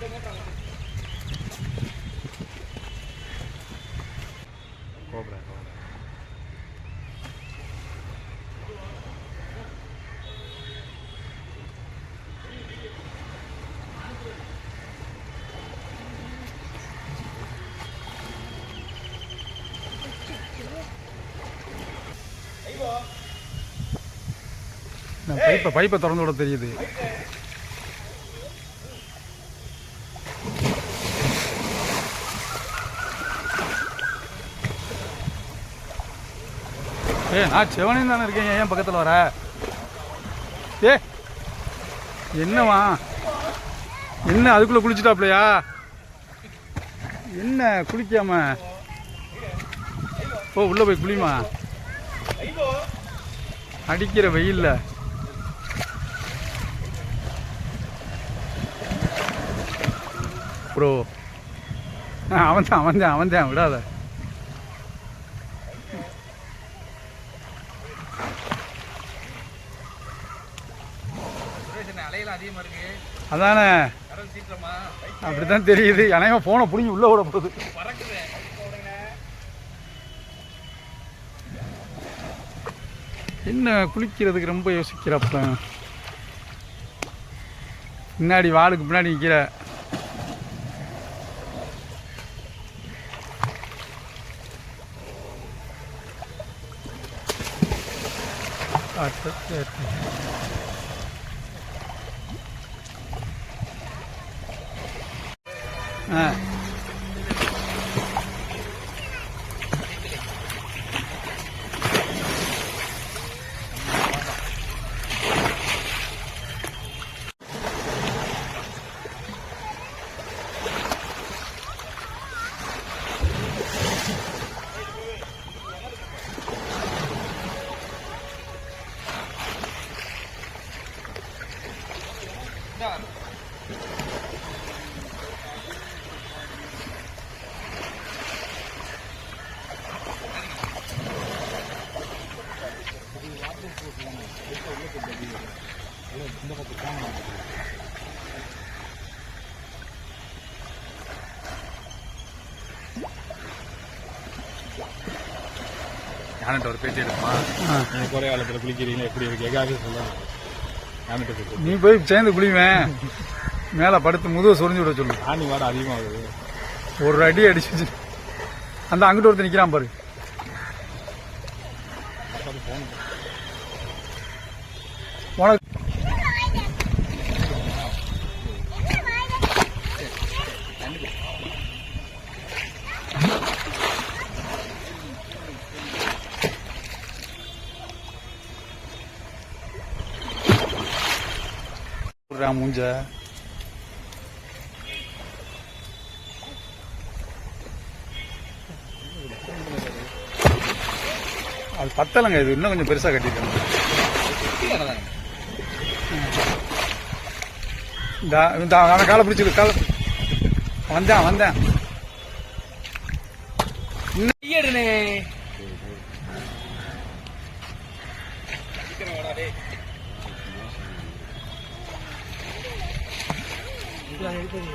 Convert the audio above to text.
கோபுரா கோபுரா பைப்பை பைப்பை திறந்து விட தெரியுது. ஏ நான் செவனையும் தானே இருக்கேன். ஏன் பக்கத்தில் வர? ஏ என்னவா? என்ன அதுக்குள்ளே குளிச்சுட்டாப்லையா? என்ன குளிக்காம? ஓ உள்ளே போய் குளிமா. அடிக்கிற வெயில்ல. ப்ரோ அவன் தான் அவன் தான் அவன் தான் விடாத. அதானே? அப்படித்தான் தெரியுது. அனைவன் போனை பிடிங்கி உள்ளே விட போகுது. என்ன குளிக்கிறதுக்கு ரொம்ப யோசிக்கிறப்ப பின்னாடி வாளுக்கு பின்னாடி நிற்கிற 哎。ஞானிட்ட ஒரு பேச்சு எடுக்குமா? ஆ. நீங்க கோடை காலத்துல குளிக்கிறீங்களா எப்படி இருக்கு? எங்காவது சொல்ல ஞானிட்ட பேச்சு நீ போய் சேர்ந்து குளிவேன். மேலே படுத்து முதுவை சொரிஞ்சு விட சொல்லு. ஆணி வாட அதிகமாகுது ஒரு அடி அடிச்சு அந்த அங்கிட்டு ஒருத்தர் நிற்கிறான் பாரு. உனக்கு விட்றா மூஞ்ச அது பத்தலைங்க இது இன்னும் கொஞ்சம் பெருசாக கட்டிருக்காங்க இந்த அவன் காலை பிடிச்சிரு காலை வந்தேன் வந்தேன். 不然这里。